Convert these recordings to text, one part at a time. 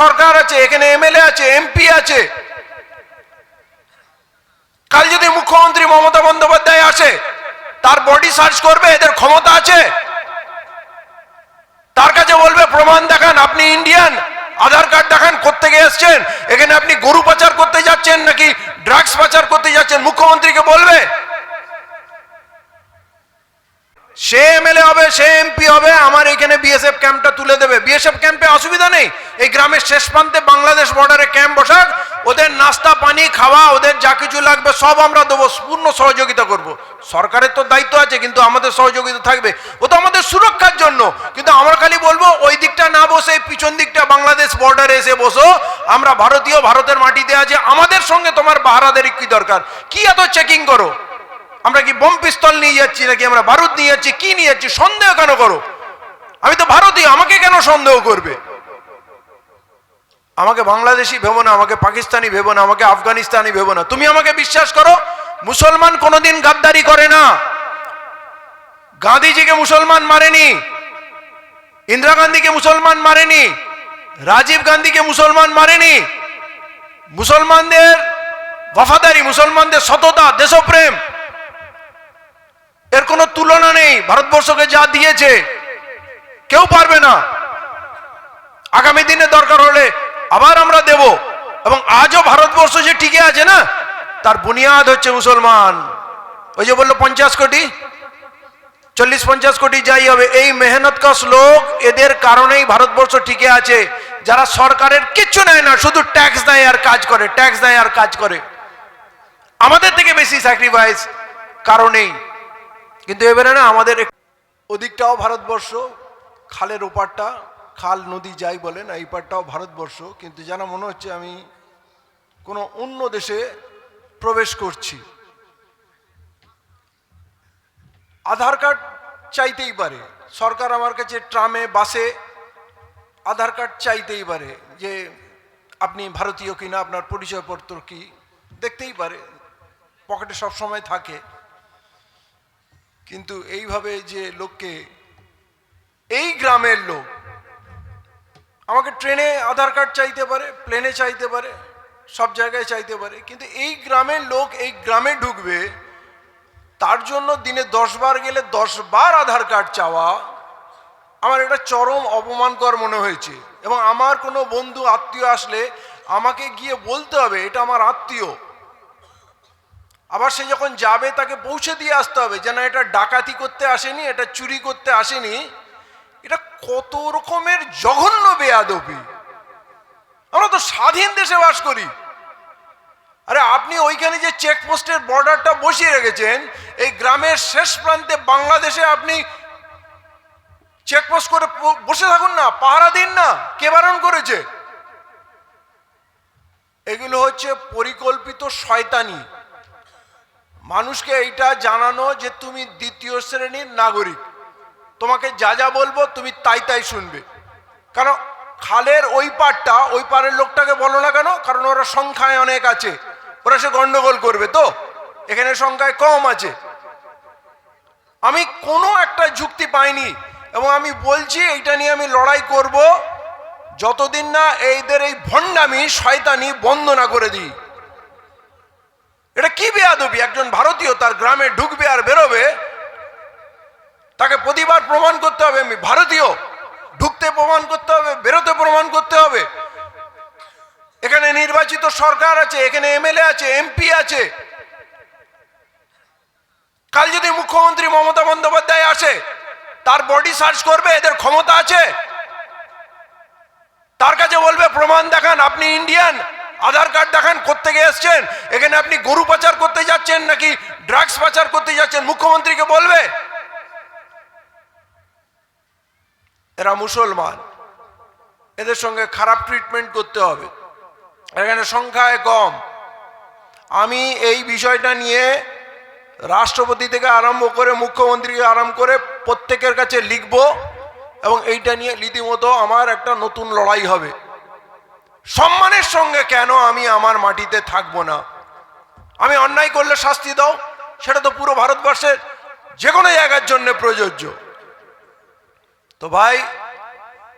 সরকার আছে, এখানে এমএলএ আছে, এমপি আছে। কাল যদি মুখ্যমন্ত্রী মমতা বন্দ্যোপাধ্যায় আসে, তার বডি সার্চ করবে, এদের ক্ষমতা আছে। তার কাছে বলবে, প্রমাণ দেখান, আপনি ইন্ডিয়ান আধার কার্ড দেখান, কোত্থেকে এসছেন? এখানে আপনি গরু পাচার করতে যাচ্ছেন নাকি ড্রাগস পাচার করতে যাচ্ছেন? মুখ্যমন্ত্রীকে বলবে সে এমএলএ হবে, সে এমপি হবে, আমার এখানে বিএসএফ ক্যাম্পটা তুলে দেবে। বিএসএফ ক্যাম্পে অসুবিধা নেই। এই গ্রামের শেষ প্রান্তে বাংলাদেশ বর্ডারে ক্যাম্প বসাক, ওদের নাস্তা, পানি, খাওয়া, ওদের যা কিছু লাগবে, সব আমরা দেবো, পূর্ণ সহযোগিতা করব। সরকারের তো দায়িত্ব আছে, কিন্তু আমাদের সহযোগিতা থাকবে। ও তো আমাদের সুরক্ষার জন্য। কিন্তু আমরা খালি বলব, ওই দিকটা না বসে পিছন দিকটা বাংলাদেশ বর্ডারে এসে বসো। আমরা ভারতীয়, ভারতের মাটিতে আছে। আমাদের সঙ্গে তোমার বাহারাদের কি দরকার? কি এত চেকিং করো? আমরা কি বোম পিস্তল নিয়ে যাচ্ছি নাকি আমরা বারুদ নিয়ে যাচ্ছি? কি নিয়ে যাচ্ছি? সন্দেহ কেন করো? আমি তো ভারতীয়, আমাকে কেন সন্দেহ করবে? আমাকে বাংলাদেশি ভেবো না, আমাকে পাকিস্তানি ভেবো না, আমাকে আফগানিস্তানি ভেবো না। তুমি আমাকে বিশ্বাস করো, মুসলমান কোনোদিন গাদ্দারি করে না। গান্ধীজিকে মুসলমান মারেনি, ইন্দিরা গান্ধীকে মুসলমান মারেনি, রাজীব গান্ধীকে মুসলমান মারেনি। মুসলমানদের ওয়াফাদারি, মুসলমানদের সততা, দেশপ্রেম। কোনো তুলনা নেই, ভারতবর্ষকে যা দিয়েছে। কেউ পারবে না। আগামী দিনে দরকার হলে আবার আমরা দেব। এবং আজও ভারতবর্ষ যে টিকে আছে না, তার বুনিয়াদ হচ্ছে মুসলমান। ওই যে বলল পঞ্চাশ কোটি, চল্লিশ পঞ্চাশ কোটি যাই হবে। এই মেহনত কাস লোক এদের কারণেই ভারতবর্ষ টিকে আছে। যারা সরকারের কিচ্ছু নেয় না, শুধু ট্যাক্স দেয় আর কাজ করে, ট্যাক্স দেয় আর কাজ করে। আমাদের থেকে বেশি স্যাক্রিফাইস কারণেই কিন্তু এবারে না আমাদের ওদিকটাও ভারতবর্ষ, খালের ওপারটা, খাল নদী যাই বলেন, এই পারটাও ভারতবর্ষ, কিন্তু যেন মনে হচ্ছে আমি কোনো অন্য দেশে প্রবেশ করছি। আধার কার্ড চাইতেই পারে। সরকার আমার কাছে ট্রামে, বাসে আধার কার্ড চাইতেই পারে যে আপনি ভারতীয় কিনা, আপনার পরিচয়পত্র কি, দেখতেই পারে। পকেটে সব সময় থাকে। কিন্তু এইভাবে যে লোককে, এই গ্রামের লোক, আমাকে ট্রেনে আধার কার্ড চাইতে পারে, প্লেনে চাইতে পারে, সব জায়গায় চাইতে পারে, কিন্তু এই গ্রামের লোক এই গ্রামে ঢুকবে, তার জন্য দিনে দশ বার গেলে দশ বার আধার কার্ড চাওয়া, আমার এটা চরম অপমানকর মনে হয়েছে। এবং আমার কোনো বন্ধু আত্মীয় আসলে আমাকে গিয়ে বলতে হবে, এটা আমার আত্মীয়। আবার সে যখন যাবে, তাকে পৌঁছে দিয়ে আসতে হবে যেন এটা ডাকাতি করতে আসেনি, এটা চুরি করতে আসেনি। এটা কত রকমের জঘন্য বেয়াদবি। আমরা তো স্বাধীন দেশে বাস করি। আরে, আপনি ওইখানে যে চেকপোস্টের বর্ডারটা বসিয়ে রেখেছেন, এই গ্রামের শেষ প্রান্তে বাংলাদেশে আপনি চেকপোস্ট করে বসে থাকুন না, পাহারা দিন না, কে বারণ করেছে? এগুলো হচ্ছে পরিকল্পিত শয়তানি। মানুষকে এইটা জানানো যে তুমি দ্বিতীয় শ্রেণির নাগরিক। তোমাকে যা যা বলব তুমি তাই তাই শুনবে। কারণ খালের ওই পারটা ওই পারের লোকটাকে বলো না কেন? কারণ ওরা সংখ্যায় অনেক আছে। ওরা সে গন্ডগোল করবে তো? এখানে সংখ্যায় কম আছে। আমি কোনো একটা যুক্তি পাইনি এবং আমি বলছি এইটা নিয়ে আমি লড়াই করব। যতদিন না এইদের এই ভণ্ডামি, শয়তানি বন্ধ না করে দিই। এটা কি বেয়াদবি? একজন ভারতীয় তার গ্রামে ঢুকবে আর বেরোবে, তাকে প্রতিবার প্রমাণ করতে হবে, আমি ভারতীয়, ঢুকতে প্রমাণ করতে হবে, বেরোতে প্রমাণ করতে হবে। এখানে নির্বাচিত সরকার আছে, এখানে এমএলএ আছে, এমপি আছে। কাল যদি মুখ্যমন্ত্রী মমতা বন্দ্যোপাধ্যায় আসে, তার বডি সার্চ করবে, এদের ক্ষমতা আছে। তার কাছে বলবে, প্রমাণ দেখান, আপনি ইন্ডিয়ান আধার কার্ড দেখান কোত্থেকে এসছেন? এখানে আপনি গরু পাচার করতে যাচ্ছেন নাকি ড্রাগস পাচার করতে যাচ্ছেন? মুখ্যমন্ত্রীকে বলবে? এরা মুসলমান। এদের সঙ্গে খারাপ ট্রিটমেন্ট করতে হবে। এখানে সংখ্যায় কম। আমি এই বিষয়টা নিয়ে রাষ্ট্রপতি থেকে আরম্ভ করে, মুখ্যমন্ত্রীকে আরম্ভ করে প্রত্যেকের কাছে লিখব এবং এইটা নিয়ে রীতিমতো আমার একটা নতুন লড়াই হবে। সম্মানের সঙ্গে কেন আমি আমার মাটিতে থাকব না? আমি অন্যায় করলে শাস্তি দাও, সেটা তো পুরো ভারতবর্ষের যে কোনো জায়গার জন্য প্রযোজ্য। তো ভাই,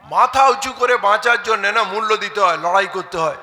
মাথা উঁচু করে বাঁচার জন্য না মূল্য দিতে হয়, লড়াই করতে হয়।